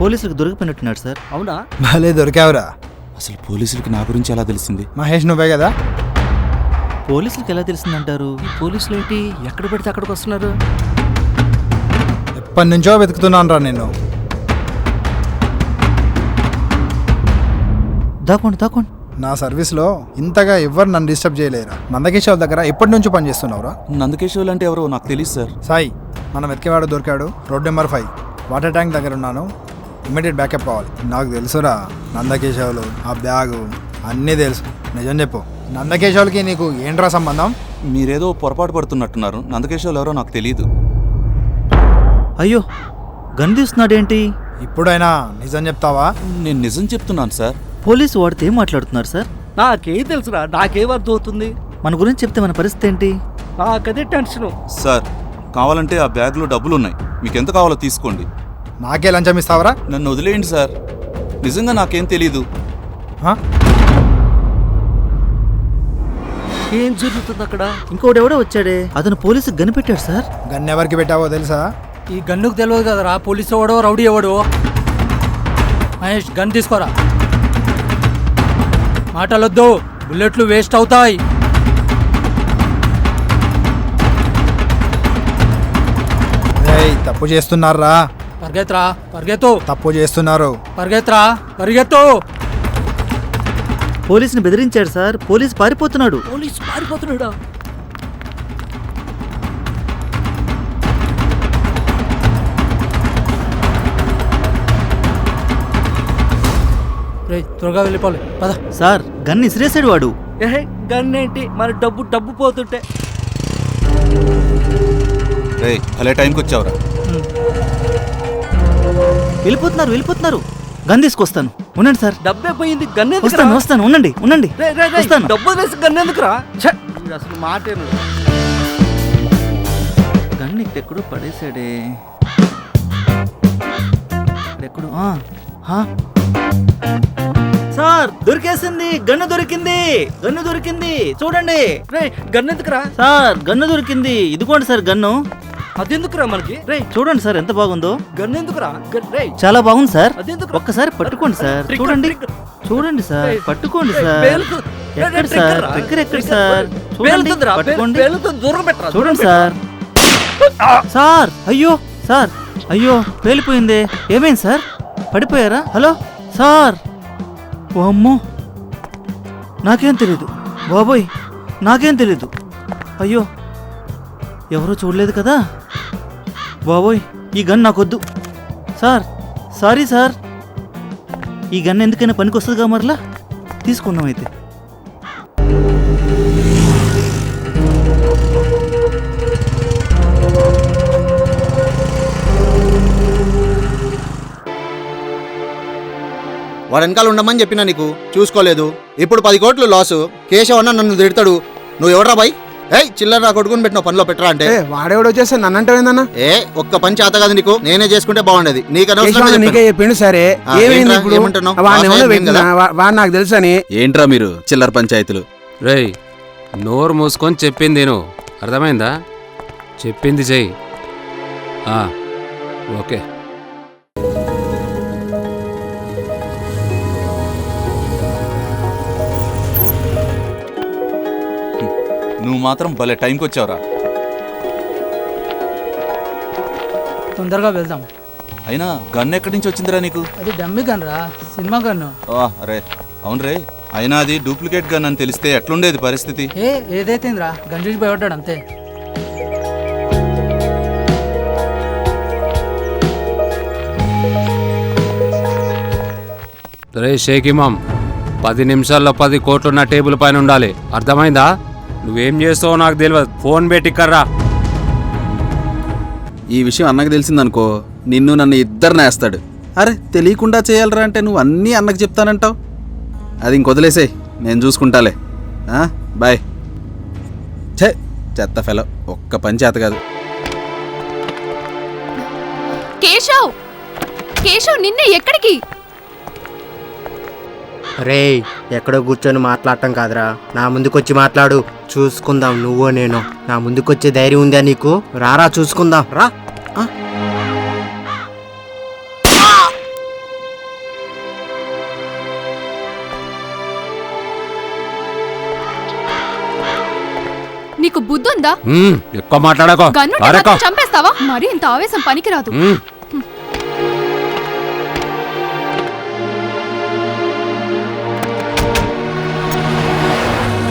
పోలీసులకు దొరికిపోయినట్టున్నాడు సార్. అవునా? భలే దొరికావురా. అసలు పోలీసులకి నా గురించి ఎలా తెలిసింది? మహేష్ నువ్వే కదా? పోలీసులకు ఎలా తెలిసిందంటారు? పోలీసులు ఏంటి? ఎక్కడ పెడితే అక్కడికి వస్తున్నారు? ఎప్పటి నుంచో వెతుకుతున్నాను రా నేను దాకోండి దాకోండి నా సర్వీస్లో ఇంతగా ఎవ్వరు నన్ను డిస్టర్బ్ చేయలేరా? నందకిషోర్ దగ్గర ఎప్పటి నుంచో పనిచేస్తున్నావురా? నందకేశ్వర్లు అంటే ఎవరో నాకు తెలియదు సార్. సాయి మనం వెతికేవాడు దొరికాడు. Road number five. Water tank దగ్గర ఉన్నాను. ఇమ్మీడియట్ బ్యాకప్ కావాలి. నాకు తెలుసురా నందకేశవులు ఆ బ్యాగు అన్నీ తెలుసు. నిజం చెప్పు. నందకేశవులకి నీకు ఏంట్రా సంబంధం? మీరేదో పొరపాటు పడుతున్నట్టున్నారు. నందకేశ్వర్లు ఎవరో నాకు తెలియదు అయ్యో గన్ తీస్తున్నాడేంటి? ఇప్పుడైనా నిజం చెప్తావా? నేను నిజం చెప్తున్నాను సార్. పోలీసు వాడితే ఏం మాట్లాడుతున్నారు సార్? నాకేం తెలుసురా నాకేం అర్థం అవుతుంది మన గురించి చెప్తే మన పరిస్థితి ఏంటి? నాకదే టెన్షన్. సార్ కావాలంటే ఆ బ్యాగ్లో డబ్బులు ఉన్నాయి మీకు ఎంత కావాలో తీసుకోండి. నాకే లంచం ఇస్తావరా? నన్ను వదిలేయండి సార్. నిజంగా నాకేం తెలీదు. హా? ఏం జరుగుతుంది అక్కడ? ఇంకోటి ఎవడో వచ్చాడే? అతను పోలీసుకు గన్ పెట్టాడు సార్. గన్ ఎవరికి పెట్టావో తెలుసా? ఈ గన్నుకు తెలియదు కదరా పోలీసు ఎవడో రౌడీ ఎవడో. మహేష్ గన్ తీసుకోరా? మాటలొద్దు బుల్లెట్లు వేస్ట్ అవుతాయి. తప్పు చేస్తున్నారా? పరిగెత్తరా పరిగెత్తు. తప్పు చేస్తున్నారు. పరిగెత్తరా పరిగెత్తు. పోలీసుని బెదిరించాడు సార్. పోలీసు పారిపోతున్నాడు. పోలీసు పారిపోతున్నాడా? రే త్వరగా వెళ్ళిపోవాలి పద. సార్ గన్ ఇసిరేసాడు వాడు. ఏహే గన్ ఏంటి? మన డబ్బు డబ్బు పోతుంటే. రే భలే టైంకి వచ్చావురా వెళ్ళిపోతున్నారు వెళ్ళిపోతున్నారు. గన్ తీసుకొస్తాను. ఉండండి సార్. డబ్బే పోయింది గన్ వస్తాను వస్తాను. ఉండండి ఉండండి. వస్తాను. డబ్బు వేసి గన్ ఎందుకురా? అసలు మాటేను గన్ ఇక్కడెక్కడో పడేసాడే ఆ. సార్ దొరికేసింది. గన్ను దొరికింది. గన్ను దొరికింది. చూడండి. రే గన్ ఎందుకురా? సార్ గన్ను దొరికింది. ఇదిగోండి సార్ గన్ను. అదెందుకురా మనకి? రే చూడండి సార్ ఎంత బాగుందో. గన్ ఎందుకురా రే చాలా బాగుంది సార్. అదెందుకు ఒక్కసారి పట్టుకోండి సార్. చూడండి. చూడండి సార్. పట్టుకోండి సార్. ఎక్కడ సార్? ట్రిగ్గర్ రా. ట్రిగ్గర్ ఎక్కడ. సార్? చూడండి. పట్టుకోండి. చూడండి సార్. సార్ అయ్యో సార్ అయ్యో పేలిపోయింది. ఏమైంది సార్? పడిపోయారా? Hello sir. ఓ అమ్మో. నాకేం తెలీదు. బాబోయ్ నాకేం తెలీదు. అయ్యో ఎవరూ చూడలేదు కదా? బాబోయ్ ఈ గన్ నాకొద్దు. Sir sorry sir. ఈ గన్ ఎందుకైనా పనికొస్తుందిగా మరలా? తీసుకుందాం అయితే. వాడు వెనకాల ఉండమని చెప్పినా నీకు? చూసుకోలేదు. ఇప్పుడు పది కోట్లు లాసు కేశవ్ అన్న నన్ను తిడతాడు. నువ్వు ఎవడరా బాయ్? ఏయ్ చిల్లర నా కొడుకుని పెట్టిన పనిలో పెట్టరా అంటే? ఏ వాడేవాడు వచ్చేస్తే నన్ను అంటావేందన్నా ఏ ఒక్క పని చేత కాదు నీకు నేనే చేసుకుంటే బాగుండేది. నీకు అనవసరం నీకే చెప్పిండు సరే. ఏమైంది? ఇప్పుడు? వాడు నాకు తెలుసని. ఏంట్రా మీరు చిల్లర పంచాయతీలు? రేయ్ నోరు మూసుకొని చెప్పింది నేను. అర్థమైందా? చెప్పింది చెయ్యి. ఆ, ఓకే. నువ్వు మాత్రం భలే టైంకి వచ్చావురా. తొందరగా వెళ్దాం. అయినా గన్ ఎక్కడి నుంచి వచ్చిందిరా నీకు? అది డమ్మి గన్ రా సినిమా గన్ను ఆ, రే అవును రే అయినా అది డూప్లికేట్ గన్ అని తెలిస్తే ఎట్లుండేది పరిస్థితి? ఏ ఏదైతేందిరా గన్ చూసి భయపడ్డాడు అంతే. రే షేక్ ఇమాం పది నిమిషాల్లో పది కోట్లు నా టేబుల్ పైన ఉండాలి. అర్థమైందా? నువ్వేం చేస్తావో నాకు తెలియదు ఫోన్ పెట్టి కర్రా ఈ విషయం అన్నకు తెలిసిందనుకో నిన్ను నన్ను ఇద్దరిని వేస్తాడు. అరే తెలియకుండా చేయాలరా అంటే నువ్వు అన్నీ అన్నకు చెప్తానంటావు? అది ఇంకొదిలేసేయ్ నేను చూసుకుంటాలే. ఆ, బాయ్. ఛే చెత్త ఫెలో ఒక్క పని చేత కాదు. కేశవ్! కేశవ్ నిన్నే ఎక్కడికి? రే ఎక్కడో కూర్చొని మాట్లాడటం కాదురా. నా ముందుకొచ్చి మాట్లాడు. చూసుకుందాం నువ్వో నేను. నా ముందుకొచ్చే ధైర్యం ఉందా నీకు? రారా చూసుకుందాం. రా. నీకు బుద్ధుందా? ఎక్కువ మాట్లాడకో. చంపేస్తావా? మరి ఇంత ఆవేశం పనికిరాదు.